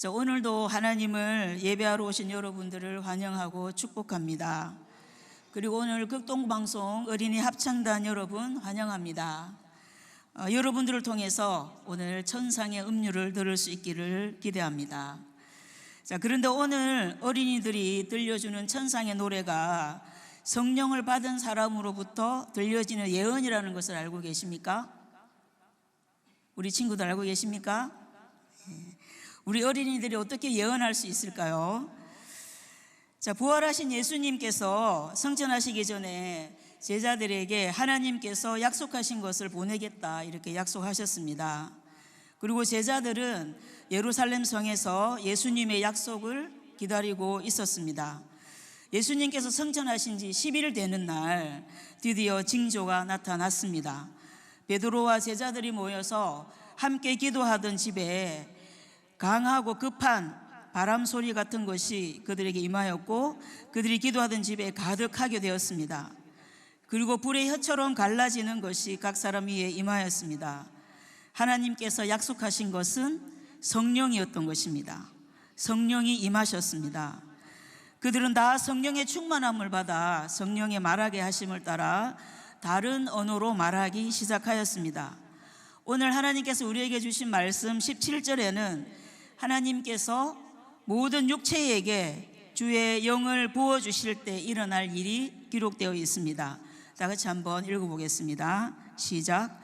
자, 오늘도 하나님을 예배하러 오신 여러분들을 환영하고 축복합니다. 그리고 오늘 극동방송 어린이 합창단 여러분 환영합니다. 어, 여러분들을 통해서 오늘 천상의 음료를 들을 수 있기를 기대합니다. 자, 그런데 오늘 어린이들이 들려주는 천상의 노래가 성령을 받은 사람으로부터 들려지는 예언이라는 것을 알고 계십니까? 우리 친구들 알고 계십니까? 예. 우리 어린이들이 어떻게 예언할 수 있을까요? 자, 부활하신 예수님께서 성천하시기 전에 제자들에게 하나님께서 약속하신 것을 보내겠다 이렇게 약속하셨습니다. 그리고 제자들은 예루살렘 성에서 예수님의 약속을 기다리고 있었습니다. 예수님께서 성천하신 지 10일 되는 날 드디어 징조가 나타났습니다. 베드로와 제자들이 모여서 함께 기도하던 집에 강하고 급한 바람 소리 같은 것이 그들에게 임하였고 그들이 기도하던 집에 가득하게 되었습니다. 그리고 불의 혀처럼 갈라지는 것이 각 사람 위에 임하였습니다. 하나님께서 약속하신 것은 성령이었던 것입니다. 성령이 임하셨습니다. 그들은 다 성령의 충만함을 받아 성령의 말하게 하심을 따라 다른 언어로 말하기 시작하였습니다. 오늘 하나님께서 우리에게 주신 말씀 17절에는 하나님께서 모든 육체에게 주의 영을 부어 주실 때 일어날 일이 기록되어 있습니다. 다 같이 한번 읽어 보겠습니다. 시작.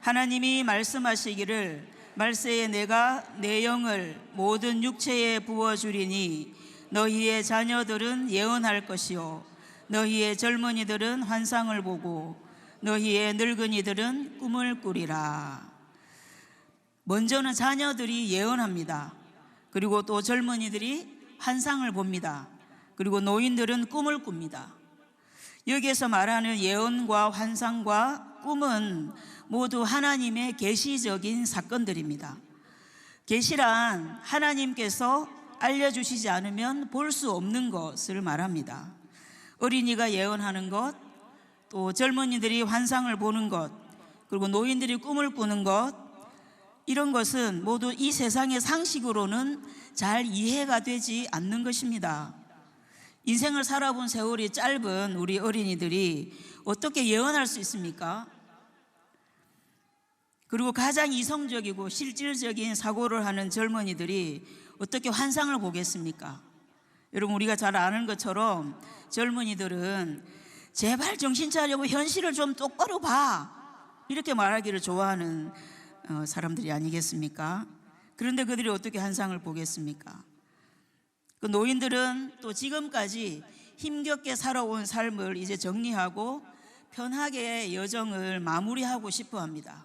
하나님이 말씀하시기를 말세에 내가 내 영을 모든 육체에 부어 주리니 너희의 자녀들은 예언할 것이요 너희의 젊은이들은 환상을 보고 너희의 늙은이들은 꿈을 꾸리라. 먼저는 자녀들이 예언합니다. 그리고 또 젊은이들이 환상을 봅니다. 그리고 노인들은 꿈을 꿉니다. 여기에서 말하는 예언과 환상과 꿈은 모두 하나님의 계시적인 사건들입니다. 계시란 하나님께서 알려주시지 않으면 볼 수 없는 것을 말합니다. 어린이가 예언하는 것, 또 젊은이들이 환상을 보는 것, 그리고 노인들이 꿈을 꾸는 것, 이런 것은 모두 이 세상의 상식으로는 잘 이해가 되지 않는 것입니다. 인생을 살아본 세월이 짧은 우리 어린이들이 어떻게 예언할 수 있습니까? 그리고 가장 이성적이고 실질적인 사고를 하는 젊은이들이 어떻게 환상을 보겠습니까? 여러분 우리가 잘 아는 것처럼 젊은이들은 제발 정신 차리고 현실을 좀 똑바로 봐 이렇게 말하기를 좋아하는 어, 사람들이 아니겠습니까? 그런데 그들이 어떻게 환상을 보겠습니까? 그 노인들은 또 지금까지 힘겹게 살아온 삶을 이제 정리하고 편하게 여정을 마무리하고 싶어 합니다.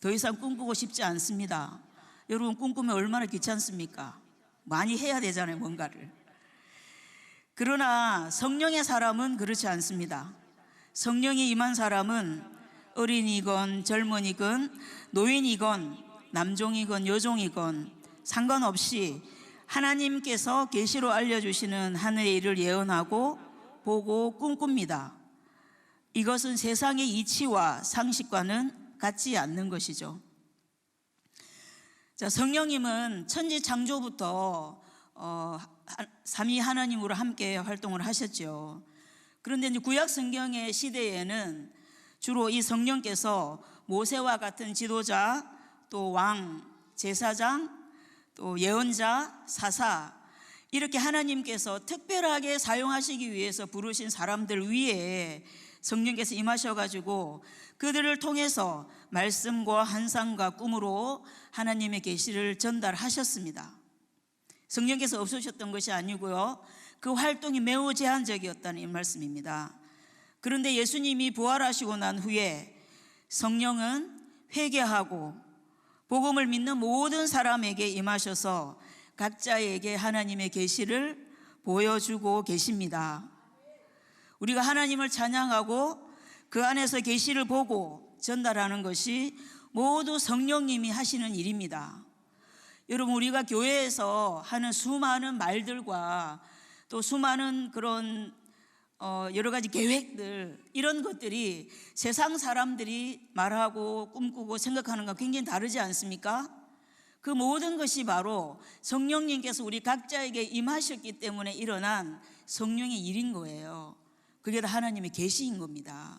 더 이상 꿈꾸고 싶지 않습니다. 여러분 꿈꾸면 얼마나 귀찮습니까? 많이 해야 되잖아요, 뭔가를. 그러나 성령의 사람은 그렇지 않습니다. 성령이 임한 사람은 어린이건 젊은이건 노인이건 남종이건 여종이건 상관없이 하나님께서 계시로 알려주시는 하늘의 일을 예언하고 보고 꿈꿉니다. 이것은 세상의 이치와 상식과는 같지 않는 것이죠. 자, 성령님은 천지 창조부터 어, 삼위 하나님으로 함께 활동을 하셨죠. 그런데 이제 구약 성경의 시대에는 주로 이 성령께서 모세와 같은 지도자, 또 왕, 제사장, 또 예언자, 사사 이렇게 하나님께서 특별하게 사용하시기 위해서 부르신 사람들 위에 성령께서 임하셔가지고 그들을 통해서 말씀과 한상과 꿈으로 하나님의 계시를 전달하셨습니다. 성령께서 없으셨던 것이 아니고요. 그 활동이 매우 제한적이었다는 이 말씀입니다. 그런데 예수님이 부활하시고 난 후에 성령은 회개하고 복음을 믿는 모든 사람에게 임하셔서 각자에게 하나님의 계시를 보여주고 계십니다. 우리가 하나님을 찬양하고 그 안에서 계시를 보고 전달하는 것이 모두 성령님이 하시는 일입니다. 여러분 우리가 교회에서 하는 수많은 말들과 또 수많은 그런 어, 여러 가지 계획들 이런 것들이 세상 사람들이 말하고 꿈꾸고 생각하는 것 굉장히 다르지 않습니까? 그 모든 것이 바로 성령님께서 우리 각자에게 임하셨기 때문에 일어난 성령의 일인 거예요. 그게 다 하나님의 계시인 겁니다.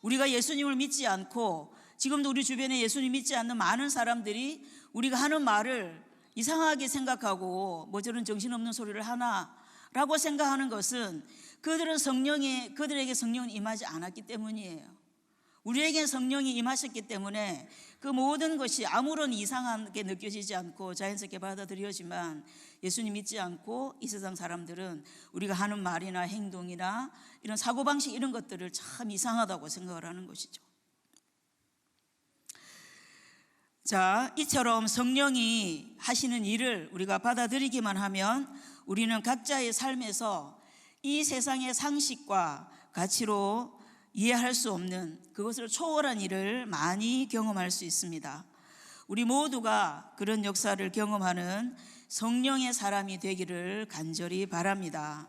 우리가 예수님을 믿지 않고 지금도 우리 주변에 예수님 믿지 않는 많은 사람들이 우리가 하는 말을 이상하게 생각하고 뭐 저런 정신없는 소리를 하나라고 생각하는 것은 그들은 성령이 그들에게 성령이 임하지 않았기 때문이에요. 우리에게 성령이 임하셨기 때문에 그 모든 것이 아무런 이상하게 느껴지지 않고 자연스럽게 받아들여지만 예수님 믿지 않고 이 세상 사람들은 우리가 하는 말이나 행동이나 이런 사고방식 이런 것들을 참 이상하다고 생각을 하는 것이죠. 자, 이처럼 성령이 하시는 일을 우리가 받아들이기만 하면 우리는 각자의 삶에서 이 세상의 상식과 가치로 이해할 수 없는 그것을 초월한 일을 많이 경험할 수 있습니다. 우리 모두가 그런 역사를 경험하는 성령의 사람이 되기를 간절히 바랍니다.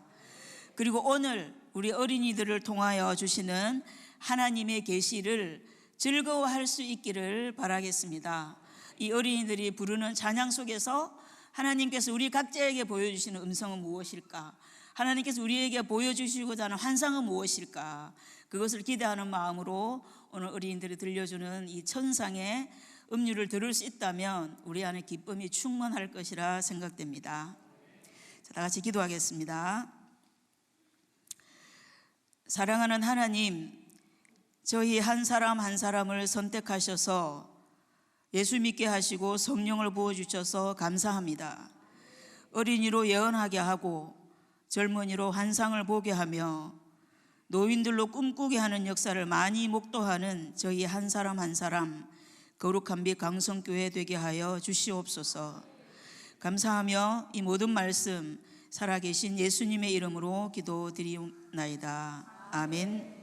그리고 오늘 우리 어린이들을 통하여 주시는 하나님의 계시를 즐거워할 수 있기를 바라겠습니다. 이 어린이들이 부르는 찬양 속에서 하나님께서 우리 각자에게 보여주시는 음성은 무엇일까? 하나님께서 우리에게 보여주시고자 하는 환상은 무엇일까? 그것을 기대하는 마음으로 오늘 어린이들이 들려주는 이 천상의 음료를 들을 수 있다면 우리 안에 기쁨이 충만할 것이라 생각됩니다. 자, 다 같이 기도하겠습니다. 사랑하는 하나님, 저희 한 사람 한 사람을 선택하셔서 예수 믿게 하시고 성령을 부어주셔서 감사합니다. 어린이로 예언하게 하고 젊은이로 환상을 보게 하며 노인들로 꿈꾸게 하는 역사를 많이 목도하는 저희 한 사람 한 사람 거룩한 빛 강성교회 되게 하여 주시옵소서. 감사하며 이 모든 말씀 살아계신 예수님의 이름으로 기도드리옵나이다. 아멘.